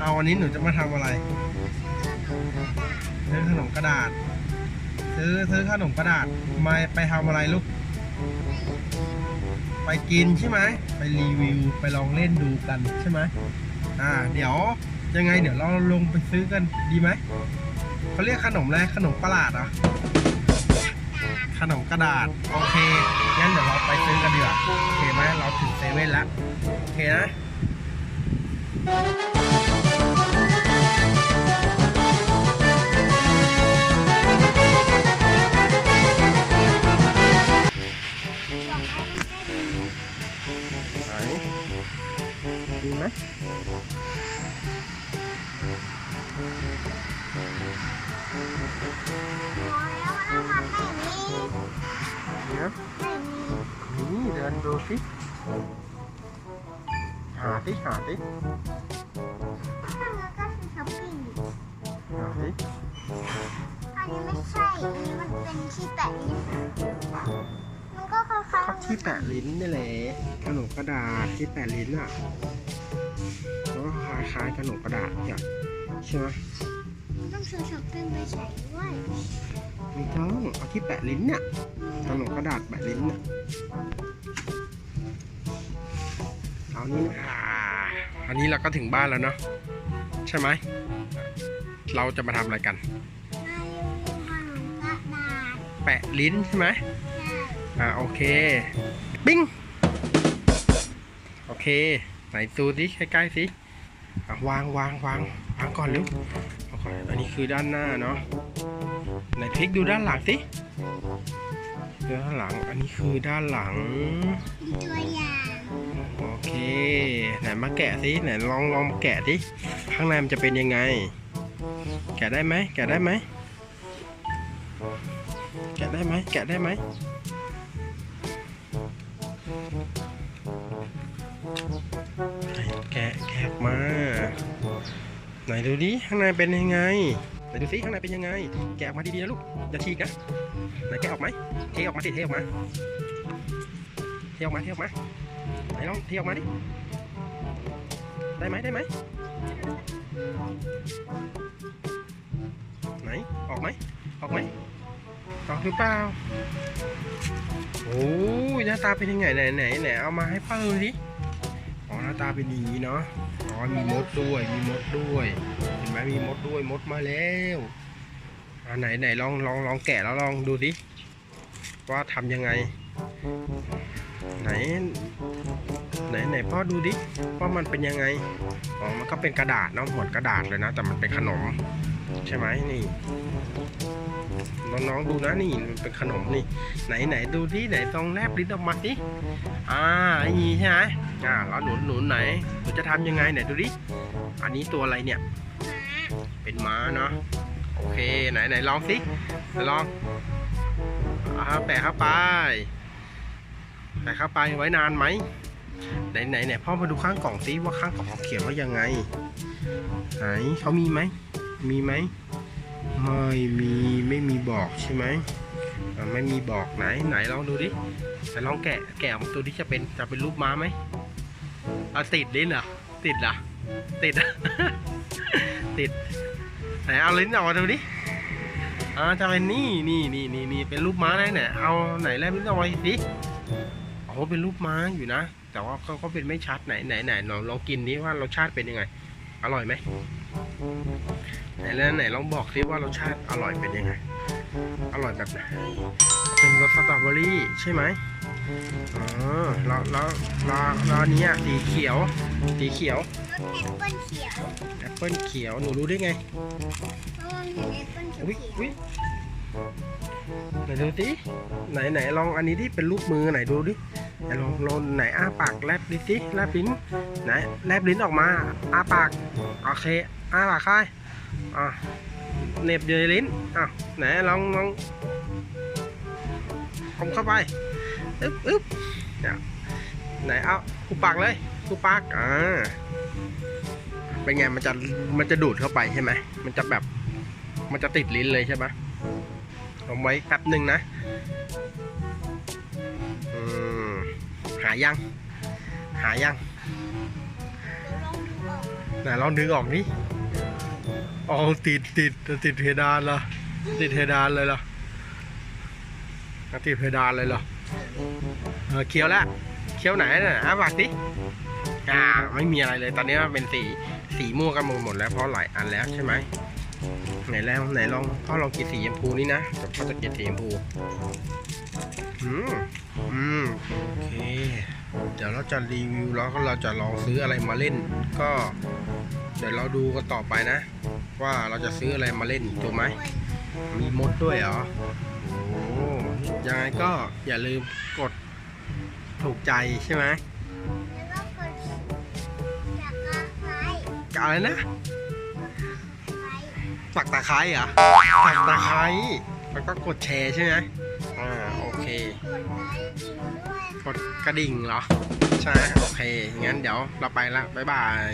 เอาอันนี้หนูจะมาทำอะไร ซื้อขนมกระดาษ ซื้อซื้อขนมกระดาษมาไปทำอะไรลูก ไปกินใช่ไหม ไปรีวิวไปลองเล่นดูกันใช่ไหมอ่า เดี๋ยวยังไงเดี๋ยวเราลงไปซื้อกันดีไหมเขาเรียกขนมอะไรขนมประหลาดเหรอขนมกระดาษ โอเค งั้นเดี๋ยวเราไปซื้อกันดีกว่าโอเคไหมเราถึงเซเว่นแล้ว โอเคนะ สิ หาสิหาสิอันนี้ไม่ใช่ อันนี้มันเป็นที่แปะลิ้นมันก็คล้ายก็ๆที่แปะลิ้นนี่แหละขนมกระดาษที่แปะลิ้นอะก็คล้ายๆขนมกระดาษอย่างใช่ไหมต้องซื้อช็อปปิ้งไปใส่ด้วย ไม่ต้องเอาที่แปะลิ้นเนี่ยขนมกระดาษแปะลิ้นเนี่ยเอานี่นะอ่าอันนี้เราก็ถึงบ้านแล้วเนาะใช่ไหม เราจะมาทำอะไรกันมารีวิวขนมกระดาษแปะลิ้นใช่ไหมใช่อ่าโอเค ปิ้ง โอเค ไหนดูสิใกล้ๆสิอะวางวางวางวางก่อนเร็วเอาก่อนอันนี้คือด้านหน้าเนาะ ไหนพลิกดูด้านหลังสิดูด้านหลัง อันนี้คือด้านหลังมีตัวอย่างโอเค ไหนมาแกะสิไหนลองลองแกะสิข้างในมันจะเป็นยังไง แกะได้ไหมแกะได้ไหมแกะได้ไหมแกะได้ไหมไหนแกะแกะออกมาไหนดูดิข้างในเป็นยังไงไหน ดูสิข้างในเป็นยังไง แกะออกมาดีๆนะลูก อย่าฉีกนะ ไหนแกะออกไหมเทออกมาสิเทออกมา เทออกมา เทออกมา ไหนลองเทออกมาดิ ได้ไหมได้ไหม ไหน ออกไหม ออกไหมออกหรือเปล่า โอ้ยหน้าตาเป็นยังไงไหนไหนไหนเอามาให้พ่อดูดิ อ๋อหน้าตาเป็นอย่างนี้เนาะ อ๋อมีมดด้วย มีมดด้วย ไหมมีมดด้วยมดมาแล้วอ่าไหนไหนลองลองลองแกะแล้วลองดูดิว่าทำยังไง ไหน ไหนไหนพ่อดูดิว่ามันเป็นยังไงอ๋อมันก็เป็นกระดาษเนาะเหมือนกระดาษเลยนะ แต่มันเป็นขนม ใช่ไหมนี่น้องๆดูนะนี่มันเป็นขนมนี่ ไหนไหนดูดิไหนตรงแลบลิ้นออกมาดิอ่าไอ้นี่ใช่ไหมอ่าแล้วหนูหนูไหนหนูจะทำยังไงไหนดูดิอันนี้ตัวอะไรเนี่ย เป็นม้าเนาะโอเคไหนไหนลองสิลองอาแปะเข้าไปใส่เข้าไปไว้นานไหมไหนไหนไหนพ่อมาดูข้างกล่องซิว่าข้างกล่องเขาเขียนว่ายังไงไหนเขามีไหมมีไหมไม่มีไม่มีบอกใช่ไหมไม่มีบอกไหนไหนลองดูดิไหนลองแกะแกะออกมาตัวที่จะเป็นจะเป็นรูปม้าไหมเอาติดลิ้นเหรอติดเหรอ ติดอะติดไหนเอาลิ้นออกมาดูดิอ่าจะเป็นนี่นี่นี่นี่นี่เป็นรูปม้าไหนไหนเอาไหนแลบลิ้นออกมาสิโอ้เป็นรูปม้าอยู่นะ แต่ว่าก็เป็นไม่ชัดไหนไหนไหนลองลองกินนี้ว่ารสชาติเป็นยังไง อร่อยไหมไหนแล้วไหนลองบอกซิว่ารสชาติอร่อยเป็นยังไง อร่อยแบบไหนเป็นรสสตรอเบอรี่ใช่ไหม อ๋อแล้วแล้วแล้วแล้วอันเนี้ยสีเขียว สีเขียวรถแอปเปิ้ลเขียวแอปเปิลเขียว หนูรู้ได้ไง เพราะว่ามีแอปเปิ้ลเขียวอุ้ยอุ้ยไหนดูสิไหนไหนลองอันนี้ดิเป็นรูปมือไหนดูดิไหนลองลองไหนอ้าปากแลบลิ้นสิแลบลิ้นไหนแลบลิ้นออกมาอ้าปากโอเคอ้าปากค่ายอะเหน็บอยู่ในลิ้นอะไหนลองลองคมเข้าไป อึ๊บอึ๊บเนี่ยไหนเอาคูปากเลยคูปากอ่าเป็นไงมันจะมันจะดูดเข้าไปใช่ไหมมันจะแบบมันจะติดลิ้นเลยใช่ไหมเอาไว้แป๊บหนึ่งนะอืมหายัง หายังลองดูออกไหนลองดึงออกดิอ๋อติดติดติดเพดานเหรอติดเพดานเลยเหรอติดเพดานเลยเหรอ เออเคี้ยวแล้วเคี้ยวไหนน่ะอะปากสิอ่าไม่มีอะไรเลยตอนนี้มันเป็นสีสีม่วงกันหมดหมดแล้วเพราะหลายอันแล้วใช่ไหมไหนแล้วไหนลองพ่อลองกินสีชมพูนี่นะเดี๋ยวพ่อจะกินสีชมพูอืมอืมโอเคเดี๋ยวเราจะรีวิวแล้วก็เราจะลองซื้ออะไรมาเล่น ก็ เดี๋ยวเราดูกันต่อไปนะ ว่าเราจะซื้ออะไรมาเล่นถูกไหมมีมดด้วยเหรอ ยังไงก็อย่าลืมกดถูกใจใช่ไหมแล้วก็กดจากกระไคร้อะไรนะไคร้ปักตะไคร้เหรอปักตะไคร้แล้วก็กดแชร์ใช่ไหมอ่าโอเค กดไลค์จริงด้วยกดกระดิ่งเหรอ ใช่ไหมโอเค งั้นเดี๋ยวเราไปละ บ๊ายบาย